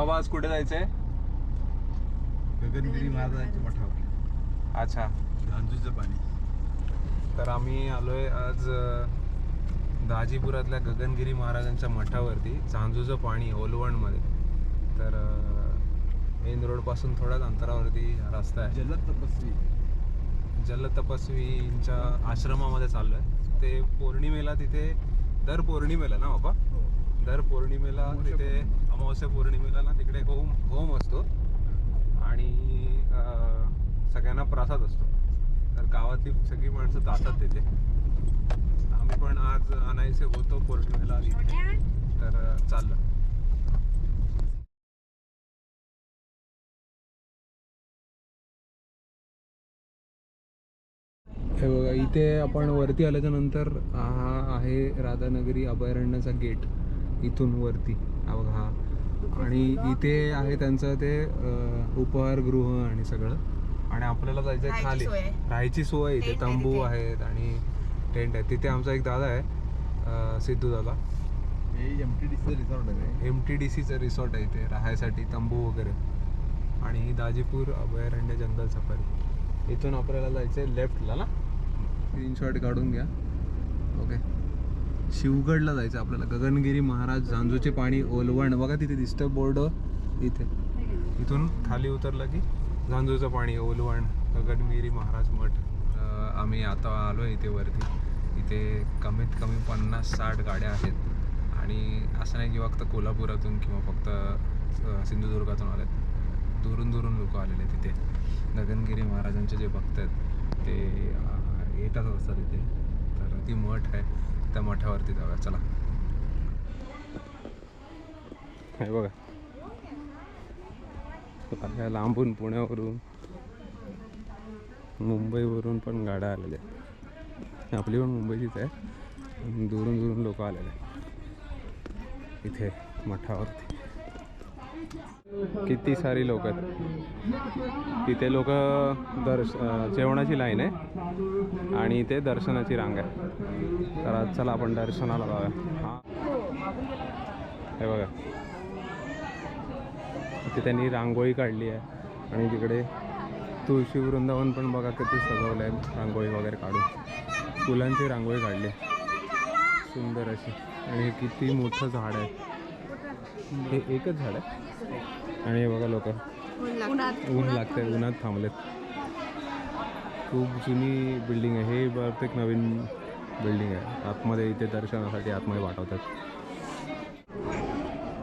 बाबा आज कुठे जायचंय? गगनगिरी महाराजांच्या मठावर. अच्छा. गांजूचं पाणी. तर आम्ही आलोय आज अ, दाजीपुरातल्या गगनगिरी महाराजांच्या मठावरती चांजूचं पाणी ओलवणमध्ये. तर मेन रोडपासून थोड्याच अंतरावरती हा रस्ता आहे. जलद तपस्वी. जलतपस्वींच्या आश्रमामध्ये चाललो आहे ते पौर्णिमेला तिथे दर पौर्णिमेला ना बाबा? दर पौर्णिमेला तिथे अमावस्या पौर्णिमेला ना तिकडे होम होम असतो. आणि सगळ्यांना प्रसाद असतो. तर गावातली सगळी माणसं जातात तिथे. आम्ही पण आज आणायचे होतो पौर्णिमेला इथे. तर चाललं. हे बघा इथे आपण वरती आल्याच्यानंतर हा आहे राधानगरी अभयारण्याचा गेट. इथून वरती हा बघा हा आणि इथे आहे त्यांचं ते उपहारगृह आणि सगळं. आणि आपल्याला जायचं आहे खाली. राहायची सोय आहे. इथे तंबू. आहेत आणि टेंट आहे तिथे आमचा एक दादा आहे सिद्धू दादा. हे M T D C resort आहे एम टी डी सीचं रिसॉर्ट आहे इथे राहायसाठी तंबू वगैरे. आणि दाजीपूर अभयारण्य जंगल सफारी. इथून आपल्याला जायचं आहे लेफ्टला ना? स्क्रीनशॉट काढून घ्या. ओके शिवगडला जायचं आपल्याला. गगनगिरी महाराज झांजूचे पाणी ओलवण. बघा तिथे दिसतं बोर्ड इथे. इथून खाली उतरलं की झांजूचं पाणी ओलवण गगनगिरी महाराज मठ. आम्ही आता आलो आहे इथे वरती. इथे कमीत कमी पन्नास साठ गाड्या आहेत. आणि असं नाही की फक्त कोल्हापुरातून किंवा फक्त सिंधुदुर्गातून आलेत. दुरून दुरून लोक आलेले आहेत तिथे गगनगिरी महाराजांचे जे भक्त आहेत ते येतच असतात इथे. तर ती मठ आहे. त्या मठावरती जाऊया चला. हे बघा. लांबून पुण्यावरून मुंबईवरून पण गाड्या आलेल्या आहेत. आपली पण मुंबईचीच आहे. दुरून दुरून लोक आलेले आहेत. इथे मठावरती. किती सारी लोक आहेत? तिथे लोक दर्श जेवणाची लाईन आहे आणि इथे दर्शनाची रांग आहे. तर आज चला आपण दर्शनाला जाऊया. हा. हे बघा. तिथे त्यांनी रांगोळी काढली आहे आणि तिकडे तुळशी वृंदावन पण बघा किती सजवलं आहे रांगोळी वगैरे काढून. फुलांची रांगोळी काढली. आहे. सुंदर अशी. आणि किती मोठं झाड आहे. हे एकच झाड आहे? आणि हे बघा लोक ऊन लागतंय उन्हात थांबलेत. खूप जुनी बिल्डिंग आहे. हे बहुतेक नवीन बिल्डिंग आहे. आतमध्ये इथे दर्शनासाठी आतमध्ये पाठवतात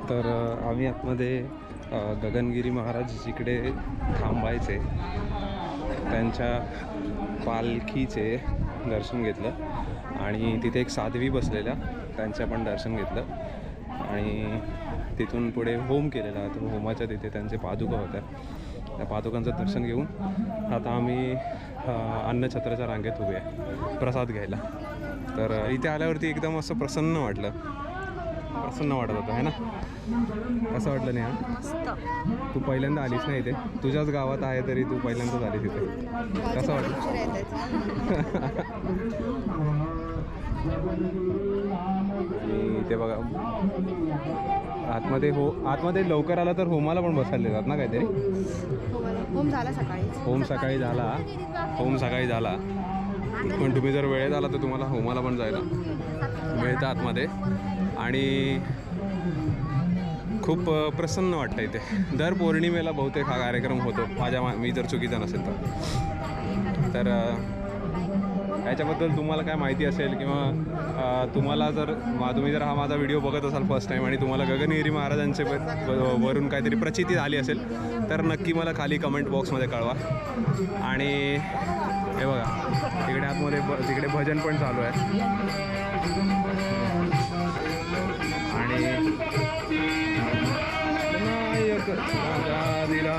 तर आम्ही आतमध्ये गगनगिरी महाराज जिकडे थांबायचे त्यांच्या पालखीचे दर्शन घेतलं. आणि तिथे एक साध्वी बसलेल्या त्यांच्या पण दर्शन घेतलं. आणि तिथून पुढे होम केलेला तर होमाच्या तिथे त्यांचे पादुका होत्या. त्या पादुकांचं दर्शन घेऊन आता आम्ही अन्नछत्राच्या रांगेत उभे आहे प्रसाद घ्यायला. तर इथे आल्यावरती एकदम असं प्रसन्न वाटलं. प्रसन्न वाटत होतं आहे ना? कसं वाटलं नेहा? तू पहिल्यांदा आलीस ना इथे? तुझ्याच गावात आहे तरी तू पहिल्यांदाच आलीस इथे. कसं वाटलं? आणि ते बघा. आतमध्ये हो आतमध्ये लवकर आला तर होमाला पण बसायला देतात ना काहीतरी? होम झाला सकाळी. होम सकाळी झाला. होम सकाळी झाला. पण तुम्ही जर वेळेत आला तर तुम्हाला होमाला पण जायला मिळतं आतमध्ये. आणि खूप प्रसन्न वाटतं इथे. दर पौर्णिमेला बहुतेक हा कार्यक्रम होतो. माझ्या मा मी जर चुकीचा नसेल तर. याच्याबद्दल तुम्हाला काय माहिती असेल किंवा तुम्हाला जर तुम्ही जर हा माझा व्हिडिओ बघत असाल फर्स्ट टाईम आणि तुम्हाला गगनगिरी महाराजांचे वरून काहीतरी प्रचिती झाली असेल तर नक्की मला खाली कमेंट बॉक्समध्ये कळवा. आणि हे बघा तिकडे आतमध्ये ब तिकडे भजन पण चालू आहे. आणि दिला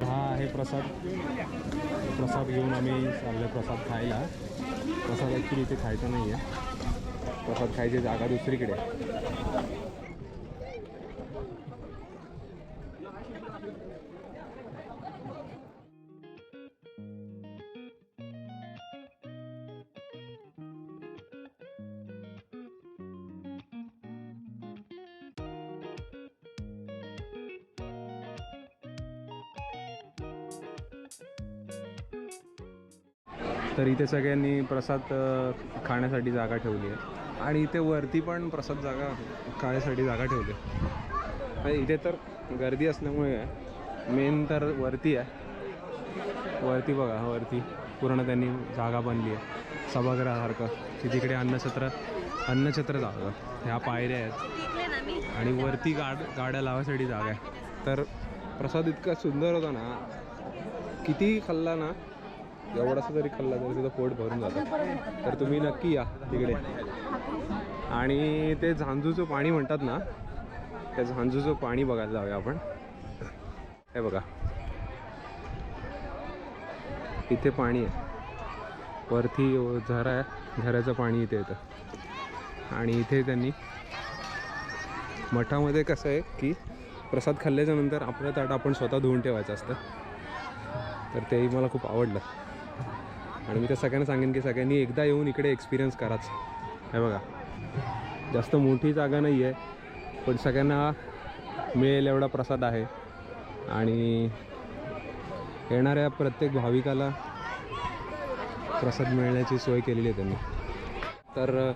हा हा हे प्रसाद. प्रसाद घेऊन आम्ही चालले प्रसाद खायला. प्रसाद ॲक्च्युली इथे खायचा नाही आहे प्रसाद खायची जागा दुसरीकडे. तर इथे सगळ्यांनी प्रसाद खाण्यासाठी जागा ठेवली आहे. आणि इथे वरती पण प्रसाद जागा खाण्यासाठी जागा ठेवली आहे. आणि इथे तर गर्दी असल्यामुळे मेन तर वरती आहे. वरती बघा वरती. पूर्ण त्यांनी जागा बनली आहे. सभागृहासारखं. की तिकडे अन्नछत्र अन्नछत्र जागा. ह्या पायऱ्या आहेत. आणि वरती गाड गाड्या लावायसाठी जागा आहे. तर प्रसाद इतका सुंदर होता ना किती खाल्ला ना एवढासा जरी खाल्ला तरी तुझं पोट भरून जातं. तर तुम्ही नक्की या तिकडे. आणि ते झांजूचं पाणी म्हणतात ना त्या झांजूचं पाणी बघायला जाऊया आपण. हे बघा. इथे पाणी आहे. वरती झरा आहे. झऱ्याचं पाणी इथे येतं. आणि इथे त्यांनी मठामध्ये कसं आहे की प्रसाद खाल्ल्याच्या नंतर आपलं ताट आपण स्वतः धुवून ठेवायचं असतं. तर तेही मला खूप आवडलं. आणि मी तर सगळ्यांना सांगेन की सगळ्यांनी एकदा येऊन इकडे एक्सपिरियन्स कराच. हे बघा. जास्त मोठी जागा नाही आहे पण सगळ्यांना मिळेल एवढा प्रसाद आहे. आणि येणाऱ्या प्रत्येक भाविकाला प्रसाद मिळण्याची सोय केलेली आहे त्यांनी. तर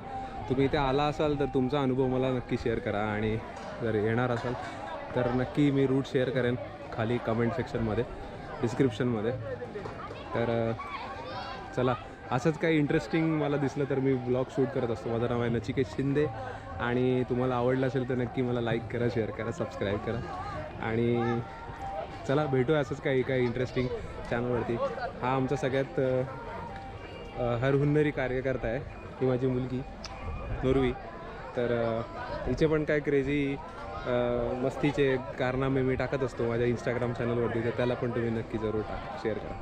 तुम्ही इथे आला असाल तर तुमचा अनुभव मला नक्की शेअर करा आणि जर येणार असाल तर नक्की मी रूट शेअर करेन खाली कमेंट सेक्शनमध्ये डिस्क्रिप्शनमध्ये तर चला असंच काही इंटरेस्टिंग मला दिसलं तर मी ब्लॉग शूट करत असतो. माझं नाव आहे नचिकेत शिंदे. आणि तुम्हाला आवडलं असेल तर नक्की मला लाईक करा शेअर करा सबस्क्राईब करा. आणि चला भेटूया असंच काही काही इंटरेस्टिंग चॅनलवरती हा आमचा सगळ्यात हरहुन्नरी कार्यकर्ता आहे ही माझी मुलगी नुरवी. तर हिचे पण काय क्रेझी मस्तीचे कारनामे मी टाकत असतो माझ्या इंस्टाग्राम चॅनलवरती तर त्याला पण तुम्ही नक्की जरूर टाक शेअर करा.